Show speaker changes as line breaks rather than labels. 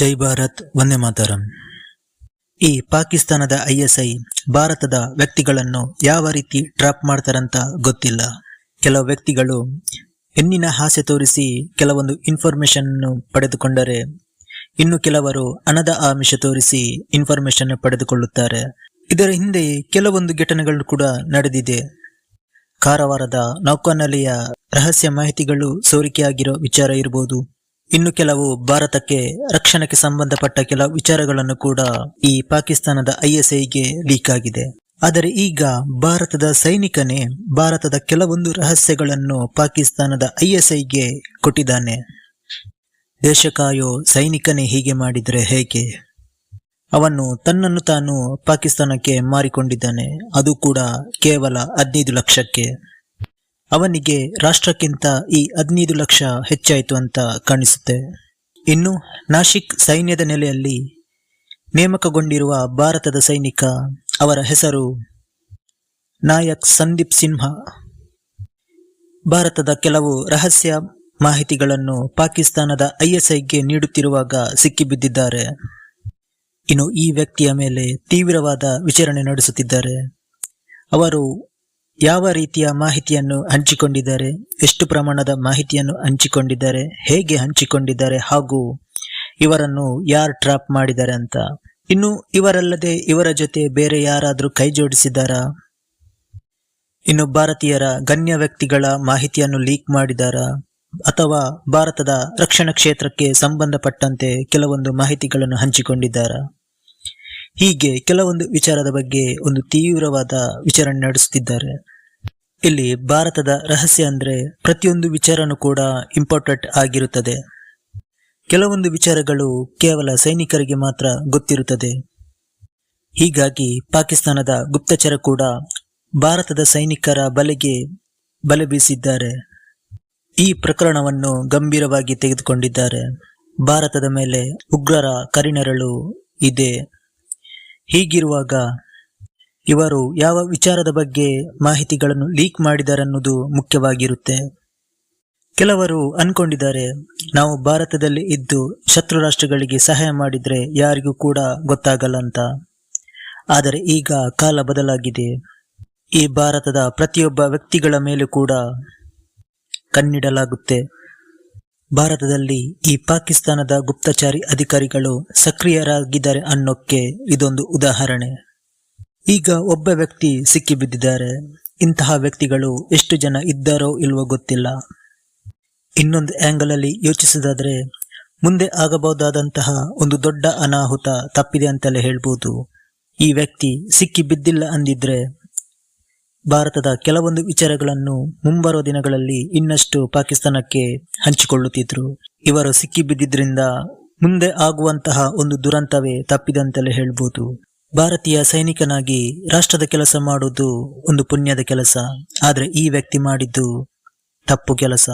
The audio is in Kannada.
ಜೈ ಭಾರತ್, ವಂದೇ ಮಾತರಂ. ಈ ಪಾಕಿಸ್ತಾನದ ಐಎಸ್ಐ ಭಾರತದ ವ್ಯಕ್ತಿಗಳನ್ನು ಯಾವ ರೀತಿ ಟ್ರಾಪ್ ಮಾಡ್ತಾರಂತ ಗೊತ್ತಿಲ್ಲ. ಕೆಲವು ವ್ಯಕ್ತಿಗಳು ಹೆಣ್ಣಿನ ಹಾಸ್ಯ ತೋರಿಸಿ ಕೆಲವೊಂದು ಇನ್ಫಾರ್ಮೇಶನ್ ಪಡೆದುಕೊಂಡರೆ, ಇನ್ನು ಕೆಲವರು ಹಣದ ಆಮಿಷ ತೋರಿಸಿ ಇನ್ಫಾರ್ಮೇಶನ್ ಪಡೆದುಕೊಳ್ಳುತ್ತಾರೆ. ಇದರ ಹಿಂದೆ ಕೆಲವೊಂದು ಘಟನೆಗಳು ಕೂಡ ನಡೆದಿದೆ. ಕಾರವಾರದ ನೌಕಾನೆಲೆಯ ರಹಸ್ಯ ಮಾಹಿತಿಗಳು ಸೋರಿಕೆಯಾಗಿರೋ ವಿಚಾರ ಇರಬಹುದು ಇನ್ನು ಕೆಲವು ಭಾರತಕ್ಕೆ ರಕ್ಷಣೆಗೆ ಸಂಬಂಧಪಟ್ಟ ಕೆಲವು ವಿಚಾರಗಳನ್ನು ಕೂಡ ಈ ಪಾಕಿಸ್ತಾನದ ಐಎಸ್ಐಗೆ ಲೀಕ್ ಆಗಿದೆ. ಆದರೆ ಈಗ ಭಾರತದ ಸೈನಿಕನೇ ಭಾರತದ ಕೆಲವೊಂದು ರಹಸ್ಯಗಳನ್ನು ಪಾಕಿಸ್ತಾನದ ಐಎಸ್ಐಗೆ ಕೊಟ್ಟಿದ್ದಾನೆ. ದೇಶಕಾಯೋ ಸೈನಿಕನೇ ಹೀಗೆ ಮಾಡಿದರೆ ಹೇಗೆ? ಅವನು ತನ್ನನ್ನು ತಾನು ಪಾಕಿಸ್ತಾನಕ್ಕೆ ಮಾರಿಕೊಂಡಿದ್ದಾನೆ. ಅದು ಕೂಡ ಕೇವಲ ಹದಿನೈದು ಲಕ್ಷಕ್ಕೆ. ಅವನಿಗೆ ರಾಷ್ಟ್ರಕ್ಕಿಂತ ಈ ಹದಿನೈದು ಲಕ್ಷ ಹೆಚ್ಚಾಯಿತು ಅಂತ ಕಾಣಿಸುತ್ತೆ. ಇನ್ನು ನಾಶಿಕ್ ಸೈನ್ಯದ ನೆಲೆಯಲ್ಲಿ ನೇಮಕಗೊಂಡಿರುವ ಭಾರತದ ಸೈನಿಕ ಅವರ ಹೆಸರು ನಾಯಕ್ ಸಂದೀಪ್ ಸಿಂಹ ಭಾರತದ ಕೆಲವು ರಹಸ್ಯ ಮಾಹಿತಿಗಳನ್ನು ಪಾಕಿಸ್ತಾನದ ಐಎಸ್ಐಗೆ ನೀಡುತ್ತಿರುವಾಗ ಸಿಕ್ಕಿಬಿದ್ದಿದ್ದಾರೆ. ಇನ್ನು ಈ ವ್ಯಕ್ತಿಯ ಮೇಲೆ ತೀವ್ರವಾದ ವಿಚಾರಣೆ ನಡೆಸುತ್ತಿದ್ದಾರೆ. ಅವರು ಯಾವ ರೀತಿಯ ಮಾಹಿತಿಯನ್ನು ಹಂಚಿಕೊಂಡಿದ್ದಾರೆ? ಎಷ್ಟು ಪ್ರಮಾಣದ ಮಾಹಿತಿಯನ್ನು ಹಂಚಿಕೊಂಡಿದ್ದಾರೆ? ಹೇಗೆ ಹಂಚಿಕೊಂಡಿದ್ದಾರೆ? ಹಾಗೂ ಇವರನ್ನು ಯಾರು ಟ್ರಾಪ್ ಮಾಡಿದ್ದಾರೆ ಅಂತ. ಇನ್ನು ಇವರಲ್ಲದೆ ಇವರ ಜೊತೆ ಬೇರೆ ಯಾರಾದರೂ ಕೈ ಜೋಡಿಸಿದ್ದಾರಾ? ಇನ್ನು ಭಾರತೀಯರ ಗಣ್ಯ ವ್ಯಕ್ತಿಗಳ ಮಾಹಿತಿಯನ್ನು ಲೀಕ್ ಮಾಡಿದಾರಾ ಅಥವಾ ಭಾರತದ ರಕ್ಷಣಾ ಕ್ಷೇತ್ರಕ್ಕೆ ಸಂಬಂಧಪಟ್ಟಂತೆ ಕೆಲವೊಂದು ಮಾಹಿತಿಗಳನ್ನು ಹಂಚಿಕೊಂಡಿದ್ದಾರಾ? ಹೀಗೆ ಕೆಲವೊಂದು ವಿಚಾರದ ಬಗ್ಗೆ ಒಂದು ತೀವ್ರವಾದ ವಿಚಾರಣೆ ನಡೆಸುತ್ತಿದ್ದಾರೆ. ಇಲ್ಲಿ ಭಾರತದ ರಹಸ್ಯ ಅಂದ್ರೆ ಪ್ರತಿಯೊಂದು ವಿಚಾರನೂ ಕೂಡ ಇಂಪಾರ್ಟೆಂಟ್ ಆಗಿರುತ್ತದೆ. ಕೆಲವೊಂದು ವಿಚಾರಗಳು ಕೇವಲ ಸೈನಿಕರಿಗೆ ಮಾತ್ರ ಗೊತ್ತಿರುತ್ತದೆ. ಹೀಗಾಗಿ ಪಾಕಿಸ್ತಾನದ ಗುಪ್ತಚರ ಕೂಡ ಭಾರತದ ಸೈನಿಕರ ಬಲೆಗೆ ಬಲೆ ಬೀಸಿದ್ದಾರೆ. ಈ ಪ್ರಕರಣವನ್ನು ಗಂಭೀರವಾಗಿ ತೆಗೆದುಕೊಂಡಿದ್ದಾರೆ. ಭಾರತದ ಮೇಲೆ ಉಗ್ರರ ಕರಿನೆರಳು ಇದೆ. ಹೀಗಿರುವಾಗ ಇವರು ಯಾವ ವಿಚಾರದ ಬಗ್ಗೆ ಮಾಹಿತಿಗಳನ್ನು ಲೀಕ್ ಮಾಡಿದ್ದಾರೆ ಅನ್ನೋದು ಮುಖ್ಯವಾಗಿರುತ್ತೆ. ಕೆಲವರು ಅನ್ಕೊಂಡಿದ್ದಾರೆ, ನಾವು ಭಾರತದಲ್ಲಿ ಇದ್ದು ಶತ್ರು ರಾಷ್ಟ್ರಗಳಿಗೆ ಸಹಾಯ ಮಾಡಿದ್ರೆ ಯಾರಿಗೂ ಕೂಡ ಗೊತ್ತಾಗಲ್ಲ ಅಂತ. ಆದರೆ ಈಗ ಕಾಲ ಬದಲಾಗಿದೆ. ಈ ಭಾರತದ ಪ್ರತಿಯೊಬ್ಬ ವ್ಯಕ್ತಿಗಳ ಮೇಲೆ ಕೂಡ ಕಣ್ಣಿಡಲಾಗುತ್ತೆ. ಭಾರತದಲ್ಲಿ ಈ ಪಾಕಿಸ್ತಾನದ ಗುಪ್ತಚಾರಿ ಅಧಿಕಾರಿಗಳು ಸಕ್ರಿಯರಾಗಿದ್ದಾರೆ ಅನ್ನೋಕ್ಕೆ ಇದೊಂದು ಉದಾಹರಣೆ. ಈಗ ಒಬ್ಬ ವ್ಯಕ್ತಿ ಸಿಕ್ಕಿಬಿದ್ದಿದ್ದಾರೆ. ಇಂತಹ ವ್ಯಕ್ತಿಗಳು ಎಷ್ಟು ಜನ ಇದ್ದಾರೋ ಇಲ್ವೋ ಗೊತ್ತಿಲ್ಲ. ಇನ್ನೊಂದು ಆಂಗಲ್ ಅಲ್ಲಿ ಯೋಚಿಸೋದಾದ್ರೆ, ಮುಂದೆ ಆಗಬಹುದಾದಂತಹ ಒಂದು ದೊಡ್ಡ ಅನಾಹುತ ತಪ್ಪಿದೆ ಅಂತಲೇ ಹೇಳ್ಬೋದು. ಈ ವ್ಯಕ್ತಿ ಸಿಕ್ಕಿ ಬಿದ್ದಿಲ್ಲ ಅಂದಿದ್ರೆ, ಭಾರತದ ಕೆಲವೊಂದು ವಿಚಾರಗಳನ್ನು ಮುಂಬರುವ ದಿನಗಳಲ್ಲಿ ಇನ್ನಷ್ಟು ಪಾಕಿಸ್ತಾನಕ್ಕೆ ಹಂಚಿಕೊಳ್ಳುತ್ತಿದ್ರು. ಇವರು ಸಿಕ್ಕಿ ಬಿದ್ದಿದ್ರಿಂದ ಮುಂದೆ ಆಗುವಂತಹ ಒಂದು ದುರಂತವೇ ತಪ್ಪಿದೆ ಅಂತಲೇ ಹೇಳ್ಬೋದು. ಭಾರತೀಯ ಸೈನಿಕನಾಗಿ ರಾಷ್ಟ್ರದ ಕೆಲಸ ಮಾಡುವುದು ಒಂದು ಪುಣ್ಯದ ಕೆಲಸ. ಆದರೆ ಈ ವ್ಯಕ್ತಿ ಮಾಡಿದ್ದು ತಪ್ಪು ಕೆಲಸ.